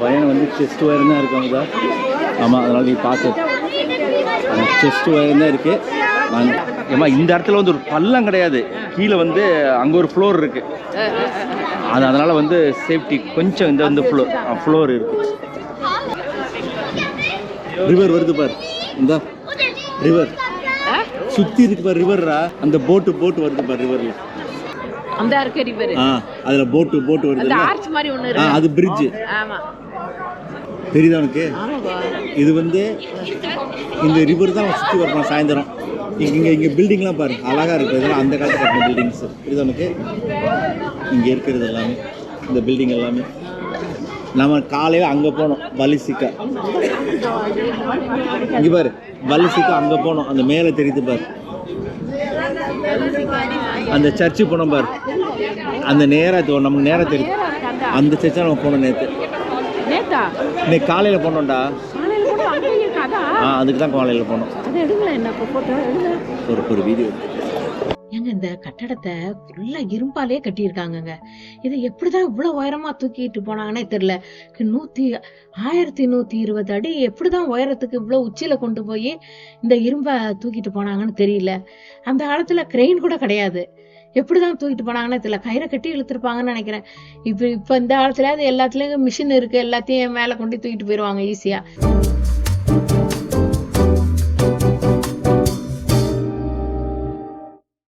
Wire வந்து chest wire தான் இருக்கு அமுதா ஆமாம் அதனால் நீ பார்த்து செஸ்ட் ஒயர் தான் இருக்குது நான் ஏமா இந்த இடத்துல வந்து ஒரு பள்ளம் கிடையாது. கீழே வந்து அங்கே ஒரு ஃப்ளோர் இருக்குது அது அதனால் வந்து சேஃப்டி கொஞ்சம் இந்த வந்து ஃப்ளோர் ஃப்ளோர் இருக்குது ரிவர் வருது பார். இந்த. ரிவர் சுற்றி இருக்கு பார் ரிவர்ரா அந்த போட்டு போட்டு வருது பார் ரிவரில் அந்த இருக்க ரிவர் ஆ அதில் போட்டு போட்டு வருது ஆர்ச் மாதிரி ஆ இருக்கு. அது பிரிட்ஜு ஆமா. தெரியுதா உனக்கு? இது வந்து இந்த ரிவர் தான் சுற்றி வரணும் சாயந்தரம். இங்கே இங்கே பில்டிங்லாம் பாரு. அழகாக இருக்குது இதெல்லாம் அந்த காலத்து கட்டின பில்டிங்ஸ் புரியுதா உனக்கு? இங்கே இருக்கிறது எல்லாமே இந்த பில்டிங் எல்லாமே. நம்ம காலையில் அங்கே போனோம் பலிசிக்கா இங்கே பாரு பலிசிக்கா அங்கே போனோம். அந்த மேலே தெரியுது பாரு. அந்த சர்ச்சு போனோம் பாரு. அந்த நேராக நமக்கு நேராக தெரியுது. அந்த சர்ச்சை நம்ம போனோம் நேற்று நேத்தா? இன்னைக்கு காலையில் போனோம்டா. காலையில கூட அங்கே இருக்கு? அதான் ஆ அதுக்கு தான் காலையில் போனோம். அதை எடுங்களேன் என்ன போட்டோ எடுங்க. ஒரு ஒரு வீடியோ ஏங்க இந்த கட்டடத்தை ஃபுல்லா இரும்பாலே கட்டியிருக்காங்கங்க. இதை எப்படிதான் இவ்வளவு உயரமா தூக்கிட்டு போனாங்கன்னே தெரியல. நூத்தி ஆயிரத்தி நூத்தி இருபது அடி எப்படிதான் உயரத்துக்கு இவ்வளவு உச்சியில கொண்டு போய் இந்த இரும்பை தூக்கிட்டு போனாங்கன்னு தெரியல. அந்த காலத்துல கிரெயின் கூட கிடையாது. எப்படிதான் தூக்கிட்டு போனாங்கன்னு தெரியல. கயிறை கட்டி இழுத்துருப்பாங்கன்னு நினைக்கிறேன். இப்ப இப்ப இந்த காலத்துல அது எல்லாத்துலயும் மிஷின் இருக்கு. எல்லாத்தையும் மேல கொண்டு தூக்கிட்டு போயிருவாங்க ஈஸியா